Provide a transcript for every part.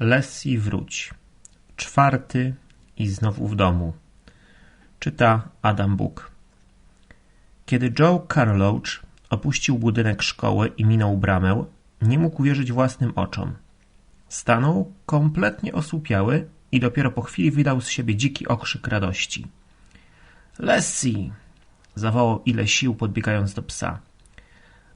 Lessie wróć. Czwarty i znowu w domu. Czyta Adam Bóg. Kiedy Joe Carloach opuścił budynek szkoły i minął bramę, nie mógł uwierzyć własnym oczom. Stanął kompletnie osłupiały i dopiero po chwili wydał z siebie dziki okrzyk radości. Lessie! zawołał ile sił podbiegając do psa.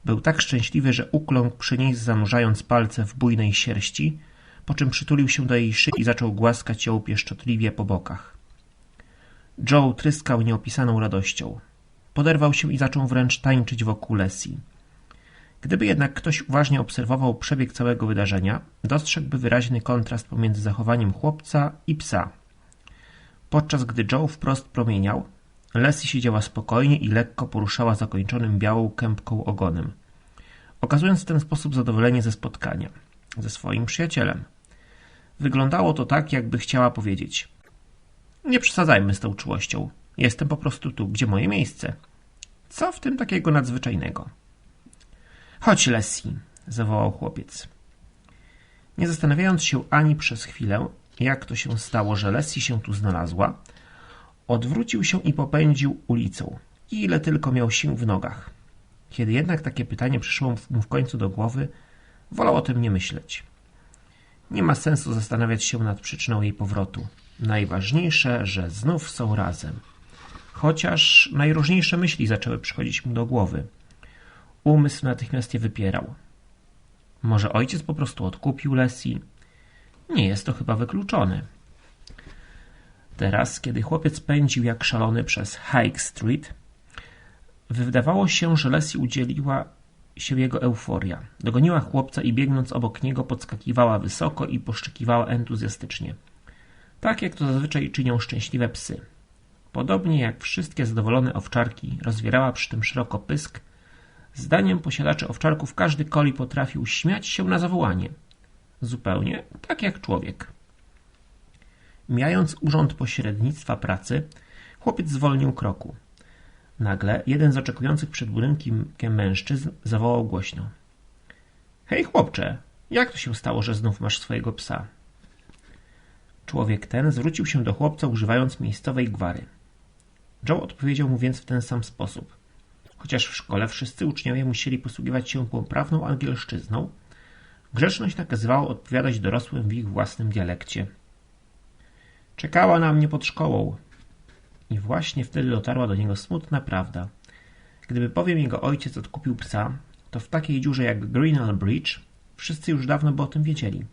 Był tak szczęśliwy, że ukląkł przy niej zanurzając palce w bujnej sierści, po czym przytulił się do jej szyi i zaczął głaskać ją pieszczotliwie po bokach. Joe tryskał nieopisaną radością. Poderwał się i zaczął wręcz tańczyć wokół Leslie. Gdyby jednak ktoś uważnie obserwował przebieg całego wydarzenia, dostrzegłby wyraźny kontrast pomiędzy zachowaniem chłopca i psa. Podczas gdy Joe wprost promieniał, Leslie siedziała spokojnie i lekko poruszała zakończonym białą kępką ogonem, okazując w ten sposób zadowolenie ze spotkania ze swoim przyjacielem. Wyglądało to tak, jakby chciała powiedzieć nie przesadzajmy z tą czułością. Jestem po prostu tu, gdzie moje miejsce. Co w tym takiego nadzwyczajnego? Chodź, Lessie, zawołał chłopiec. Nie zastanawiając się ani przez chwilę, jak to się stało, że Lessie się tu znalazła, odwrócił się i popędził ulicą, ile tylko miał sił w nogach. Kiedy jednak takie pytanie przyszło mu w końcu do głowy, wolał o tym nie myśleć. Nie ma sensu zastanawiać się nad przyczyną jej powrotu. Najważniejsze, że znów są razem. Chociaż najróżniejsze myśli zaczęły przychodzić mu do głowy. Umysł natychmiast je wypierał. Może ojciec po prostu odkupił Leslie? Nie jest to chyba wykluczone. Teraz, kiedy chłopiec pędził jak szalony przez High Street, wydawało się, że Leslie udzieliła się jego euforia. Dogoniła chłopca i biegnąc obok niego podskakiwała wysoko i poszczekiwała entuzjastycznie. Tak jak to zazwyczaj czynią szczęśliwe psy. Podobnie jak wszystkie zadowolone owczarki rozwierała przy tym szeroko pysk, zdaniem posiadaczy owczarków każdy koli potrafił śmiać się na zawołanie. Zupełnie tak jak człowiek. Mijając urząd pośrednictwa pracy, chłopiec zwolnił kroku. Nagle jeden z oczekujących przed budynkiem mężczyzn zawołał głośno. Hej chłopcze, jak to się stało, że znów masz swojego psa? Człowiek ten zwrócił się do chłopca używając miejscowej gwary. Joe odpowiedział mu więc w ten sam sposób. Chociaż w szkole wszyscy uczniowie musieli posługiwać się poprawną angielszczyzną, grzeczność nakazywała odpowiadać dorosłym w ich własnym dialekcie. Czekała na mnie pod szkołą. I właśnie wtedy dotarła do niego smutna prawda. Gdyby bowiem jego ojciec odkupił psa, to w takiej dziurze jak Greenall Bridge wszyscy już dawno by o tym wiedzieli.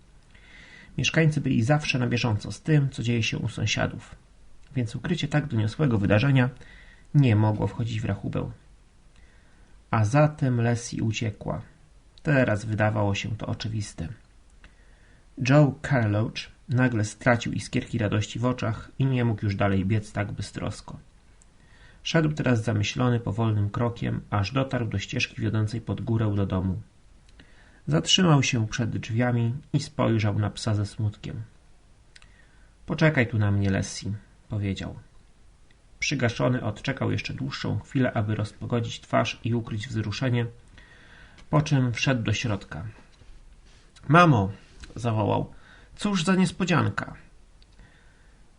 Mieszkańcy byli zawsze na bieżąco z tym, co dzieje się u sąsiadów, więc ukrycie tak doniosłego wydarzenia nie mogło wchodzić w rachubę. A zatem Leslie uciekła. Teraz wydawało się to oczywiste. Joe Carloach nagle stracił iskierki radości w oczach i nie mógł już dalej biec tak bystrosko. Szedł teraz zamyślony powolnym krokiem, aż dotarł do ścieżki wiodącej pod górę do domu. Zatrzymał się przed drzwiami i spojrzał na psa ze smutkiem. Poczekaj tu na mnie, Lessie, powiedział. Przygaszony odczekał jeszcze dłuższą chwilę, aby rozpogodzić twarz i ukryć wzruszenie, po czym wszedł do środka. Mamo, zawołał, cóż za niespodzianka.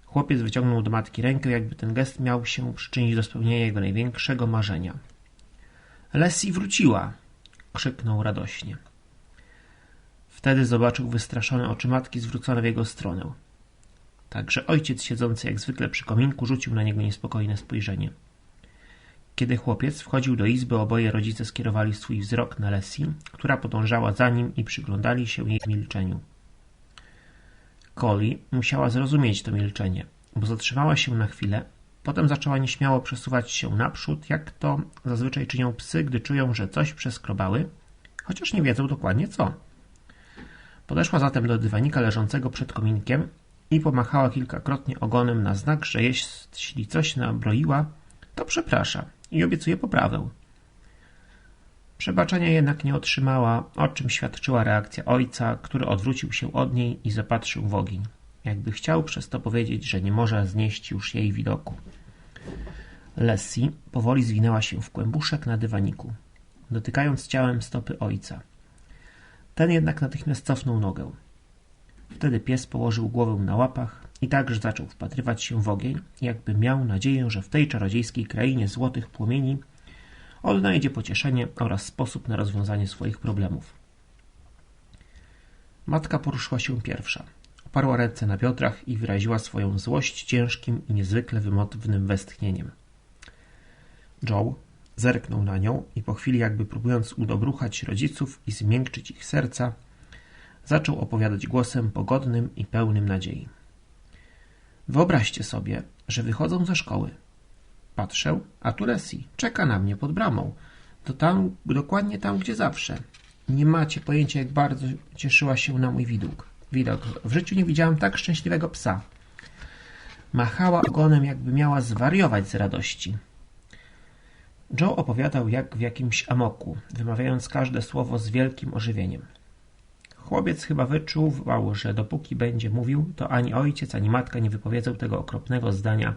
Chłopiec wyciągnął do matki rękę, jakby ten gest miał się przyczynić do spełnienia jego największego marzenia. Lessie wróciła, krzyknął radośnie. Wtedy zobaczył wystraszone oczy matki zwrócone w jego stronę. Także ojciec siedzący jak zwykle przy kominku rzucił na niego niespokojne spojrzenie. Kiedy chłopiec wchodził do izby, oboje rodzice skierowali swój wzrok na Leslie, która podążała za nim i przyglądali się jej milczeniu. Collie musiała zrozumieć to milczenie, bo zatrzymała się na chwilę, potem zaczęła nieśmiało przesuwać się naprzód, jak to zazwyczaj czynią psy, gdy czują, że coś przeskrobały, chociaż nie wiedzą dokładnie co. Podeszła zatem do dywanika leżącego przed kominkiem i pomachała kilkakrotnie ogonem na znak, że jeśli coś nabroiła, to przeprasza i obiecuje poprawę. Przebaczenia jednak nie otrzymała, o czym świadczyła reakcja ojca, który odwrócił się od niej i zapatrzył w ogień, jakby chciał przez to powiedzieć, że nie może znieść już jej widoku. Lessie powoli zwinęła się w kłębuszek na dywaniku, dotykając ciałem stopy ojca. Ten jednak natychmiast cofnął nogę. Wtedy pies położył głowę na łapach i także zaczął wpatrywać się w ogień, jakby miał nadzieję, że w tej czarodziejskiej krainie złotych płomieni odnajdzie pocieszenie oraz sposób na rozwiązanie swoich problemów. Matka poruszyła się pierwsza. Oparła ręce na biodrach i wyraziła swoją złość ciężkim i niezwykle wymownym westchnieniem. Joe zerknął na nią i po chwili, jakby próbując udobruchać rodziców i zmiękczyć ich serca, zaczął opowiadać głosem pogodnym i pełnym nadziei. Wyobraźcie sobie, że wychodzą ze szkoły. Patrzę, a tu Lesi czeka na mnie pod bramą. To tam, dokładnie tam, gdzie zawsze. Nie macie pojęcia, jak bardzo cieszyła się na mój widok. widok. W życiu nie widziałam tak szczęśliwego psa. Machała ogonem, jakby miała zwariować z radości. Joe opowiadał jak w jakimś amoku, wymawiając każde słowo z wielkim ożywieniem. Chłopiec chyba wyczuwał, że dopóki będzie mówił, to ani ojciec, ani matka nie wypowiedzą tego okropnego zdania,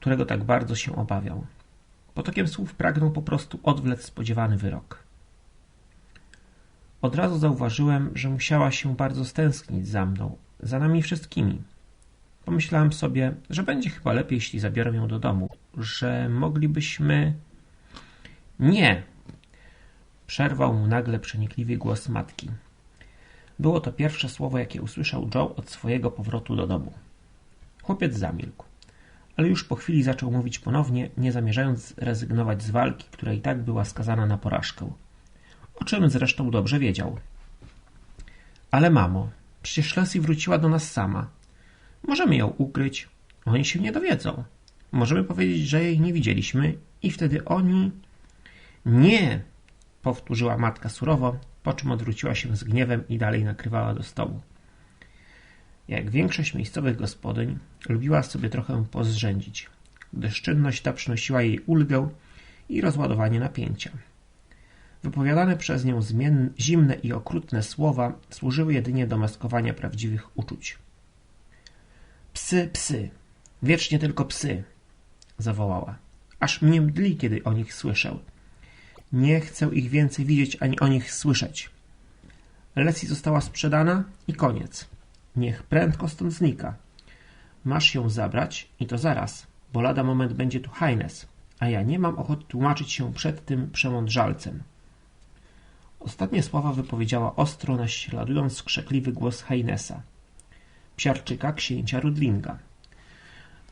którego tak bardzo się obawiał. Potokiem słów pragnął po prostu odwlec spodziewany wyrok. Od razu zauważyłem, że musiała się bardzo stęsknić za mną, za nami wszystkimi. Pomyślałem sobie, że będzie chyba lepiej, jeśli zabiorę ją do domu, że moglibyśmy... Nie! Przerwał mu nagle przenikliwy głos matki. Było to pierwsze słowo, jakie usłyszał Joe od swojego powrotu do domu. Chłopiec zamilkł, ale już po chwili zaczął mówić ponownie, nie zamierzając rezygnować z walki, która i tak była skazana na porażkę. O czym zresztą dobrze wiedział. Ale mamo, przecież Leslie wróciła do nas sama. Możemy ją ukryć. Oni się nie dowiedzą. Możemy powiedzieć, że jej nie widzieliśmy i wtedy oni... Nie! Powtórzyła matka surowo, po czym odwróciła się z gniewem i dalej nakrywała do stołu. Jak większość miejscowych gospodyń, lubiła sobie trochę pozrzędzić, gdyż czynność ta przynosiła jej ulgę i rozładowanie napięcia. Wypowiadane przez nią zmienne, zimne i okrutne słowa służyły jedynie do maskowania prawdziwych uczuć. Psy, psy, wiecznie tylko psy, zawołała. Aż mnie mdli, kiedy o nich słyszę. Nie chcę ich więcej widzieć ani o nich słyszeć. Leslie została sprzedana i koniec. Niech prędko stąd znika. Masz ją zabrać i to zaraz, bo lada moment będzie tu Hajnes, a ja nie mam ochoty tłumaczyć się przed tym przemądrzalcem. Ostatnie słowa wypowiedziała ostro, naśladując skrzekliwy głos Heinesa, psiarczyka księcia Rudlinga.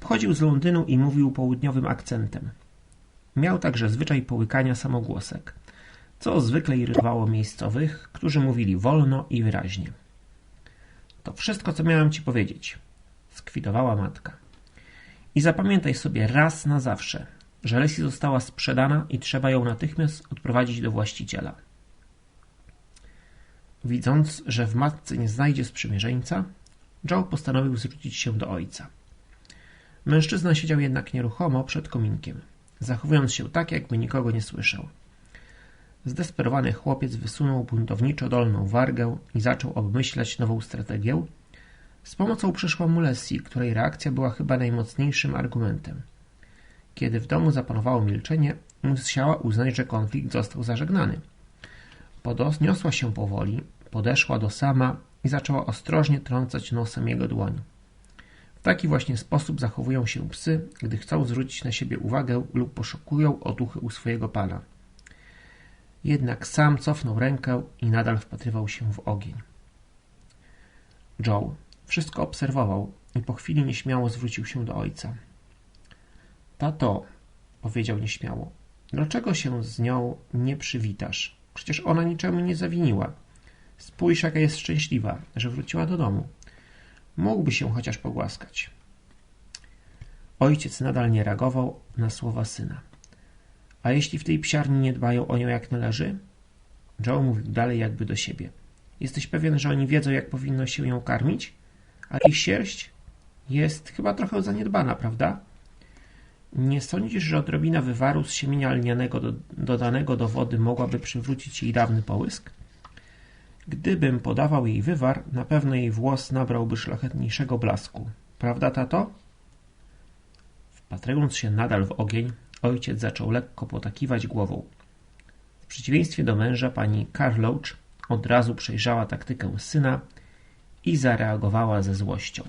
Pochodził z Londynu i mówił południowym akcentem. Miał także zwyczaj połykania samogłosek, co zwykle irytowało miejscowych, którzy mówili wolno i wyraźnie. To wszystko, co miałem ci powiedzieć, skwitowała matka. I zapamiętaj sobie raz na zawsze, że Leslie została sprzedana i trzeba ją natychmiast odprowadzić do właściciela. Widząc, że w matce nie znajdzie sprzymierzeńca, Joe postanowił zwrócić się do ojca. Mężczyzna siedział jednak nieruchomo przed kominkiem zachowując się tak, jakby nikogo nie słyszał. Zdesperowany chłopiec wysunął buntowniczo dolną wargę i zaczął obmyślać nową strategię. Z pomocą przyszła mu Leslie, której reakcja była chyba najmocniejszym argumentem. Kiedy w domu zapanowało milczenie, musiała uznać, że konflikt został zażegnany. Podniosła się powoli, podeszła do sama i zaczęła ostrożnie trącać nosem jego dłoń. W taki właśnie sposób zachowują się psy, gdy chcą zwrócić na siebie uwagę lub poszukują otuchy u swojego pana. Jednak sam cofnął rękę i nadal wpatrywał się w ogień. Joe wszystko obserwował i po chwili nieśmiało zwrócił się do ojca. Tato, powiedział nieśmiało, dlaczego się z nią nie przywitasz? Przecież ona niczemu nie zawiniła. Spójrz, jaka jest szczęśliwa, że wróciła do domu. Mógłby się chociaż pogłaskać. Ojciec nadal nie reagował na słowa syna. A jeśli w tej psiarni nie dbają o nią jak należy? Joe mówił dalej jakby do siebie. Jesteś pewien, że oni wiedzą, jak powinno się ją karmić? A ich sierść jest chyba trochę zaniedbana, prawda? Nie sądzisz, że odrobina wywaru z siemienia lnianego do, dodanego do wody mogłaby przywrócić jej dawny połysk? Gdybym podawał jej wywar, na pewno jej włos nabrałby szlachetniejszego blasku. Prawda, tato? Wpatrując się nadal w ogień, ojciec zaczął lekko potakiwać głową. W przeciwieństwie do męża, pani Carloach od razu przejrzała taktykę syna i zareagowała ze złością.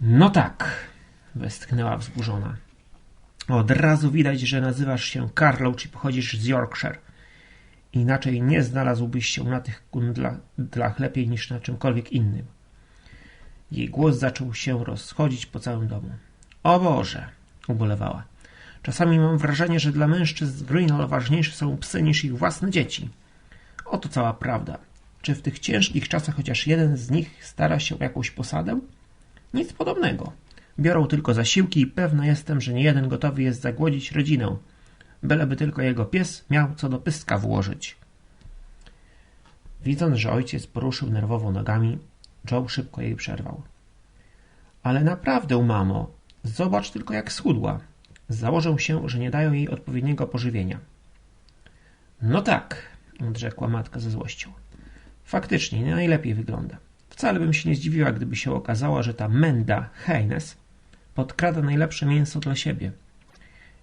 No tak, westchnęła wzburzona. Od razu widać, że nazywasz się Carlow i pochodzisz z Yorkshire. Inaczej nie znalazłbyś się na tych kundlach lepiej niż na czymkolwiek innym. Jej głos zaczął się rozchodzić po całym domu. O Boże! ubolewała. Czasami mam wrażenie, że dla mężczyzn Greenall ważniejsze są psy niż ich własne dzieci. Oto cała prawda. Czy w tych ciężkich czasach chociaż jeden z nich stara się o jakąś posadę? Nic podobnego. Biorą tylko zasiłki i pewna jestem, że nie jeden gotowy jest zagłodzić rodzinę. Byleby tylko jego pies miał co do pystka włożyć. Widząc, że ojciec poruszył nerwowo nogami, Joe szybko jej przerwał. Ale naprawdę, mamo, zobacz tylko jak schudła. Założę się, że nie dają jej odpowiedniego pożywienia. No tak, odrzekła matka ze złością. Faktycznie, nie najlepiej wygląda. Wcale bym się nie zdziwiła, gdyby się okazało, że ta Menda Haynes podkrada najlepsze mięso dla siebie.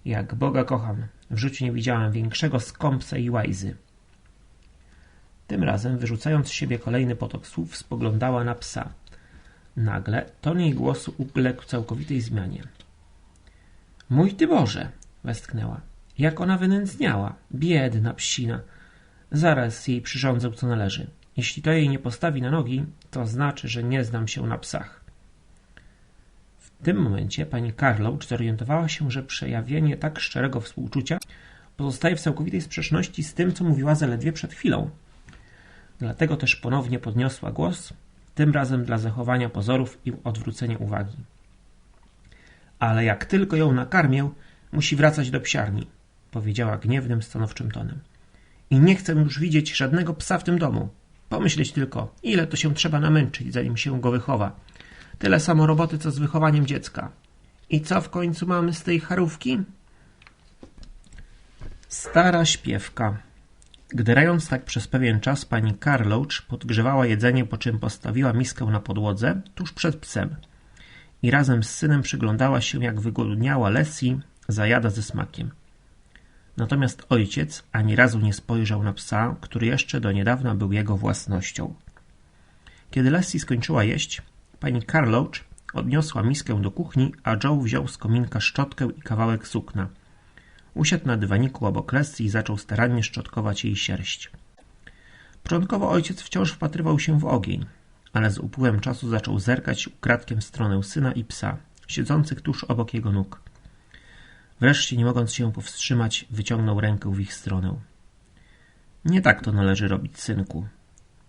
Jak Boga kocham, w życiu nie widziałam większego skąpca i łajzy. Tym razem, wyrzucając z siebie kolejny potok słów, spoglądała na psa. Nagle ton jej głosu uległ całkowitej zmianie. Mój ty Boże! westchnęła. Jak ona wynędzniała! Biedna psina! Zaraz jej przyrządzę co należy. Jeśli to jej nie postawi na nogi, to znaczy, że nie znam się na psach. W tym momencie pani Carlow zorientowała się, że przejawienie tak szczerego współczucia pozostaje w całkowitej sprzeczności z tym, co mówiła zaledwie przed chwilą. Dlatego też ponownie podniosła głos, tym razem dla zachowania pozorów i odwrócenia uwagi. Ale jak tylko ją nakarmię, musi wracać do psiarni, powiedziała gniewnym, stanowczym tonem. I nie chcę już widzieć żadnego psa w tym domu. Pomyśleć tylko, ile to się trzeba namęczyć, zanim się go wychowa. Tyle samo roboty, co z wychowaniem dziecka. I co w końcu mamy z tej charówki? Stara śpiewka. Gderając tak przez pewien czas, pani Carlouch podgrzewała jedzenie, po czym postawiła miskę na podłodze, tuż przed psem. I razem z synem przyglądała się, jak wygłodniała Leslie, zajada ze smakiem. Natomiast ojciec ani razu nie spojrzał na psa, który jeszcze do niedawna był jego własnością. Kiedy Leslie skończyła jeść, pani Carlouch odniosła miskę do kuchni, a Joe wziął z kominka szczotkę i kawałek sukna. Usiadł na dywaniku obok Leslie i zaczął starannie szczotkować jej sierść. Początkowo ojciec wciąż wpatrywał się w ogień, ale z upływem czasu zaczął zerkać ukradkiem w stronę syna i psa, siedzących tuż obok jego nóg. Wreszcie, nie mogąc się powstrzymać, wyciągnął rękę w ich stronę. Nie tak to należy robić, synku,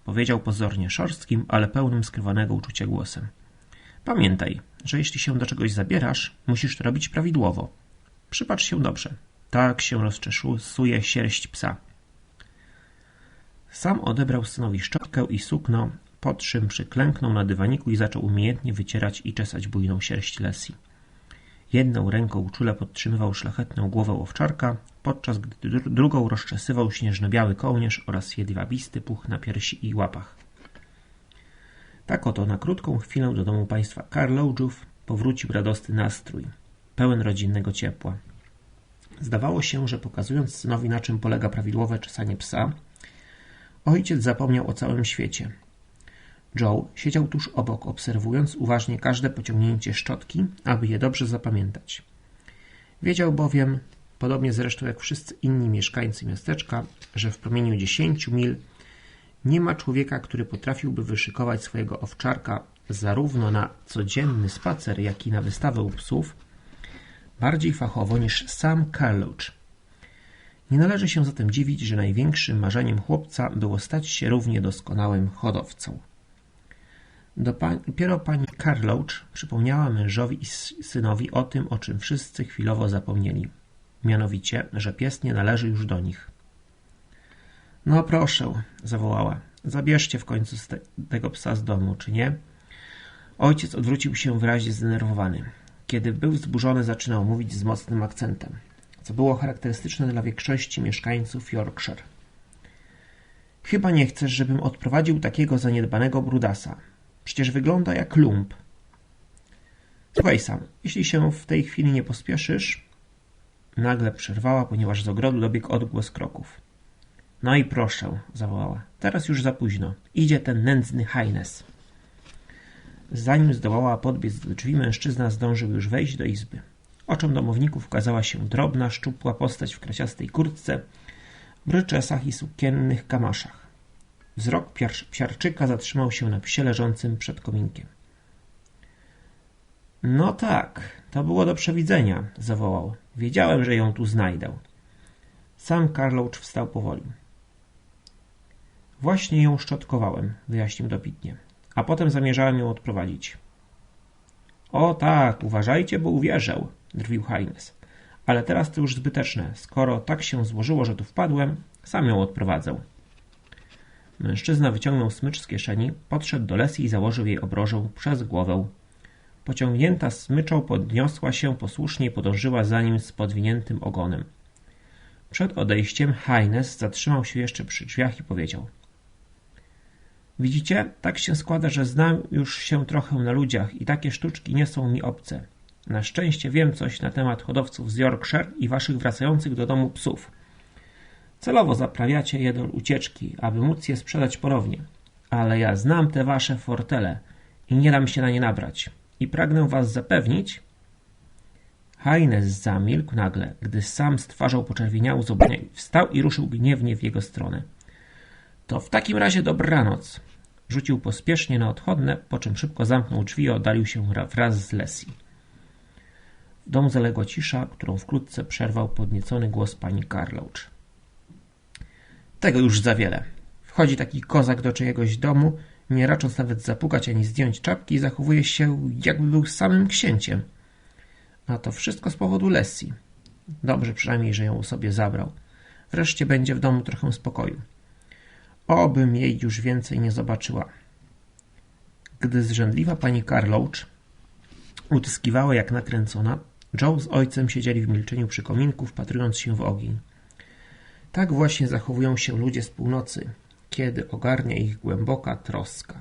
powiedział pozornie szorstkim, ale pełnym skrywanego uczucia głosem. Pamiętaj, że jeśli się do czegoś zabierasz, musisz to robić prawidłowo. Przypatrz się dobrze. Tak się rozczeszuje sierść psa. Sam odebrał synowi szczotkę i sukno, po czym przyklęknął na dywaniku i zaczął umiejętnie wycierać i czesać bujną sierść Lesji. Jedną ręką czule podtrzymywał szlachetną głowę owczarka, podczas gdy drugą rozczesywał śnieżno-biały kołnierz oraz jedwabisty puch na piersi i łapach. Tak oto na krótką chwilę do domu państwa Karlołdżów powrócił radosny nastrój, pełen rodzinnego ciepła. Zdawało się, że pokazując synowi na czym polega prawidłowe czesanie psa, ojciec zapomniał o całym świecie – Joe siedział tuż obok, obserwując uważnie każde pociągnięcie szczotki, aby je dobrze zapamiętać. Wiedział bowiem, podobnie zresztą jak wszyscy inni mieszkańcy miasteczka, że w promieniu dziesięciu mil nie ma człowieka, który potrafiłby wyszykować swojego owczarka zarówno na codzienny spacer, jak i na wystawę psów, bardziej fachowo niż sam Carlouch. Nie należy się zatem dziwić, że największym marzeniem chłopca było stać się równie doskonałym hodowcą. Dopiero pani Carlouch przypomniała mężowi i synowi o tym, o czym wszyscy chwilowo zapomnieli. Mianowicie, że pies nie należy już do nich. No proszę, zawołała. Zabierzcie w końcu te tego psa z domu, czy nie? Ojciec odwrócił się wyraźnie zdenerwowany. Kiedy był wzburzony, zaczynał mówić z mocnym akcentem, co było charakterystyczne dla większości mieszkańców Yorkshire. Chyba nie chcesz, żebym odprowadził takiego zaniedbanego brudasa. Przecież wygląda jak lump. Słuchaj sam, jeśli się w tej chwili nie pospieszysz... Nagle przerwała, ponieważ z ogrodu dobiegł odgłos kroków. No i proszę, zawołała. Teraz już za późno. Idzie ten nędzny Hajnes. Zanim zdołała podbiec do drzwi, mężczyzna zdążył już wejść do izby. Oczom domowników ukazała się drobna, szczupła postać w kraciastej kurtce, bryczesach i sukiennych kamaszach. Wzrok psiarczyka zatrzymał się na psie leżącym przed kominkiem. No tak, to było do przewidzenia, zawołał. Wiedziałem, że ją tu znajdę. Sam Karloucz wstał powoli. Właśnie ją szczotkowałem, wyjaśnił dobitnie, a potem zamierzałem ją odprowadzić. O tak, uważajcie, bo uwierzę, drwił Haines. Ale teraz to już zbyteczne. Skoro tak się złożyło, że tu wpadłem, sam ją odprowadzę. Mężczyzna wyciągnął smycz z kieszeni, podszedł do Lesji i założył jej obrożę przez głowę. Pociągnięta smyczą podniosła się posłusznie i podążyła za nim z podwiniętym ogonem. Przed odejściem Haines zatrzymał się jeszcze przy drzwiach i powiedział Widzicie, tak się składa, że znam już się trochę na ludziach i takie sztuczki nie są mi obce. Na szczęście wiem coś na temat hodowców z Yorkshire i waszych wracających do domu psów. Celowo zaprawiacie je do ucieczki, aby móc je sprzedać ponownie. Ale ja znam te wasze fortele i nie dam się na nie nabrać. I pragnę was zapewnić... Haines zamilkł nagle, gdy sam z twarzą poczerwieniał z obrania wstał i ruszył gniewnie w jego stronę. To w takim razie dobranoc. Rzucił pospiesznie na odchodne, po czym szybko zamknął drzwi i oddalił się wraz z Leslie. W domu zaległa cisza, którą wkrótce przerwał podniecony głos pani Carlouch. Tego już za wiele. Wchodzi taki kozak do czyjegoś domu, nie racząc nawet zapukać ani zdjąć czapki, zachowuje się, jakby był samym księciem. A to wszystko z powodu Lesji. Dobrze przynajmniej, że ją sobie zabrał. Wreszcie będzie w domu trochę spokoju. Obym jej już więcej nie zobaczyła. Gdy zrzędliwa pani Carlouch utyskiwała jak nakręcona, Joe z ojcem siedzieli w milczeniu przy kominku, wpatrując się w ogień. Tak właśnie zachowują się ludzie z północy, kiedy ogarnia ich głęboka troska.